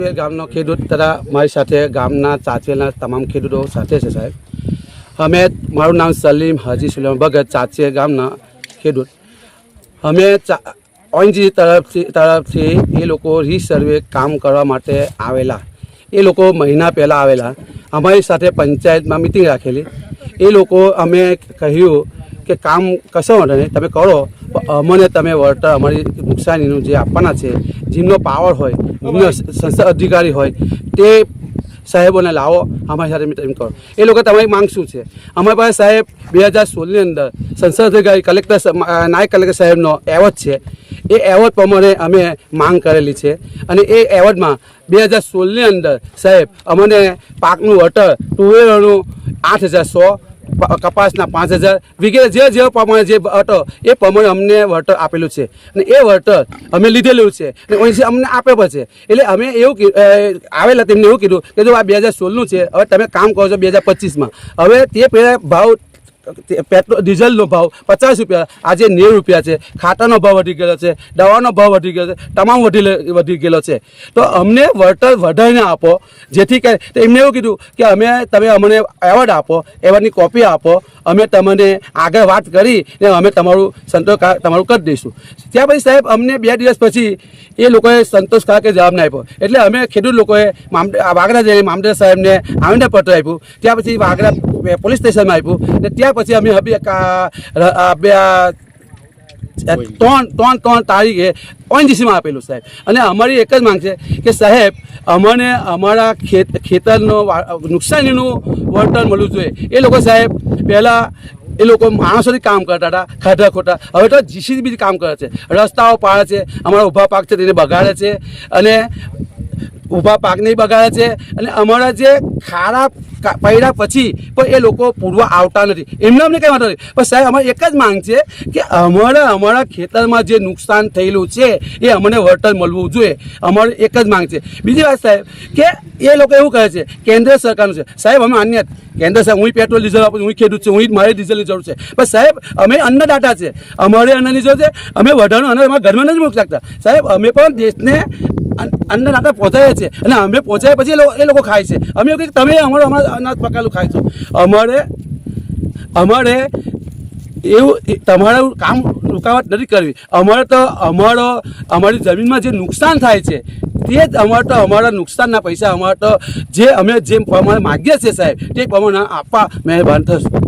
ગામનો ખેડૂત તથા મારી સાથે ગામના ચાચવેલના તમામ ખેડૂતો સાથે છે સાહેબ. અમે મારું નામ સલીમ હાજી સુલેમ ભગત ચાચીએ ગામના ખેડૂત. અમે ઓએનજી તરફથી તરફથી એ લોકો રીસર્વે કામ કરવા માટે આવેલા. એ લોકો મહિના પહેલાં આવેલા. અમારી સાથે પંચાયતમાં મિટિંગ રાખેલી. એ લોકો અમે કહ્યું કે કામ કશો નહીં, તમે કરો. અમને તમે વળતર અમારી નુકસાનીનું જે આપવાના છે જેમનો પાવર હોય જેમનો સંસ્થા અધિકારી હોય તે સાહેબોને લાવો અમારી સાથે મિટિંગ કરો એ લોકો તમારી માંગ શું છે? અમારી પાસે સાહેબ બે હજાર સોળની અંદર સંસદ અધિકારી કલેક્ટર નાયક કલેક્ટર સાહેબનો એવોર્ડ છે. એ એવોર્ડ પ્રમાણે અમે માંગ કરેલી છે. અને એ એવોર્ડમાં બે હજાર સોળની અંદર સાહેબ અમને પાકનું વળતર તુવેરનું આઠ હજાર સો કપાસના પાંચ હજાર વગેરે જે જે પ્રમાણે જે હતો એ પ્રમાણે અમને વળતર આપેલું છે. અને એ વળતર અમે લીધેલું છે. અને અહીંથી અમને આપે છે. એટલે અમે એવું આવેલા તેમને એવું કીધું કે જો આ બે હજાર સોળનું છે, હવે તમે કામ કરો છો બે હજાર પચીસમાં. હવે તે પહેલાં ભાવ પેટ્રોલ ડીઝલનો ભાવ પચાસ રૂપિયા. આજે નેવું રૂપિયા છે. ખાટાનો ભાવ વધી ગયેલો છે. દવાનો ભાવ વધી ગયો છે. તમામ વધી વધી ગયેલો છે. તો અમને વળતર વધારીને આપો. જેથી કરી તો એમને એવું કીધું કે અમે તમે અમને એવોર્ડ આપો, એવોર્ડની કોપી આપો. અમે તમને આગળ વાત કરી ને અમે તમારું સંતોષ તમારું કરી દઈશું. ત્યાં પછી સાહેબ અમને બે દિવસ પછી એ લોકોએ સંતોષકારક જવાબ ના આપ્યો. એટલે અમે ખેડૂત લોકોએ વાગરા જઈને મામદાર સાહેબને આવેદનપત્ર આપ્યું. ત્યાં પછી વાગરા પોલીસ સ્ટેશનમાં આપ્યું ને ત્યાં પછી અમે હવે બે ત્રણ ત્રણ ત્રણ તારીખે ઓએનજીસીમાં આપેલું સાહેબ. અને અમારી એક જ માંગ છે કે સાહેબ, અમને અમારા ખેત, ખેતરનો નુકસાનીનું વળતર મળવું જોઈએ. એ લોકો સાહેબ, પહેલાં એ લોકો માણસોથી કામ કરતા હતા, ખાધા ખોટા. હવે તો જીસીબી કામ કરે છે. રસ્તાઓ પાડે છે, અમારા ઊભા પાક છે, તેને બગાડે છે. અને ઊભા પાકને બગાડે છે અને અમારા જે ખારા પડ્યા પછી પણ એ લોકો પૂરવા આવતા નથી. એમને અમને કંઈ વાંધો નથી પણ સાહેબ, અમારી એક જ માંગ છે કે અમારા અમારા ખેતરમાં જે નુકસાન થયેલું છે એ અમને વળતર મળવું જોઈએ. અમારી એક જ માંગ છે. બીજી વાત સાહેબ, કે એ લોકો એવું કહે છે, કેન્દ્ર સરકારનું છે. સાહેબ, અમે અન્ય, કેન્દ્ર સાહેબ હું પેટ્રોલ, ડીઝલ આપું હું ખેડૂત છું, હું મારે ડીઝલની જરૂર છે. પણ સાહેબ, અમે અન્નદાતા છે. અમારે અન્નની જરૂર છે. અમે વધારાનું અન્ન અમારા ઘરમાં નથી મૂકી શકતા. સાહેબ, અમે પણ દેશને અન્ન- આપણે પહોંચાડે છે અને અમે પહોંચાડ્યા પછી એ લોકો- ખાય છે. અમે એવું કે તમે અમારું અમારા અનાજ પકાયેલું છો. અમારે અમારે એવું તમારું કામ રૂકાવટ નથી કરવી. અમારે તો અમારો, અમારી જમીનમાં જે નુકસાન થાય છે, તે જ અમારે તો અમારા નુકસાનના પૈસા અમારે તો જે અમે જે પ્રમાણે માગીએ છીએ સાહેબ, તે પ્રમાણે આપવા મહેરબાન થશે.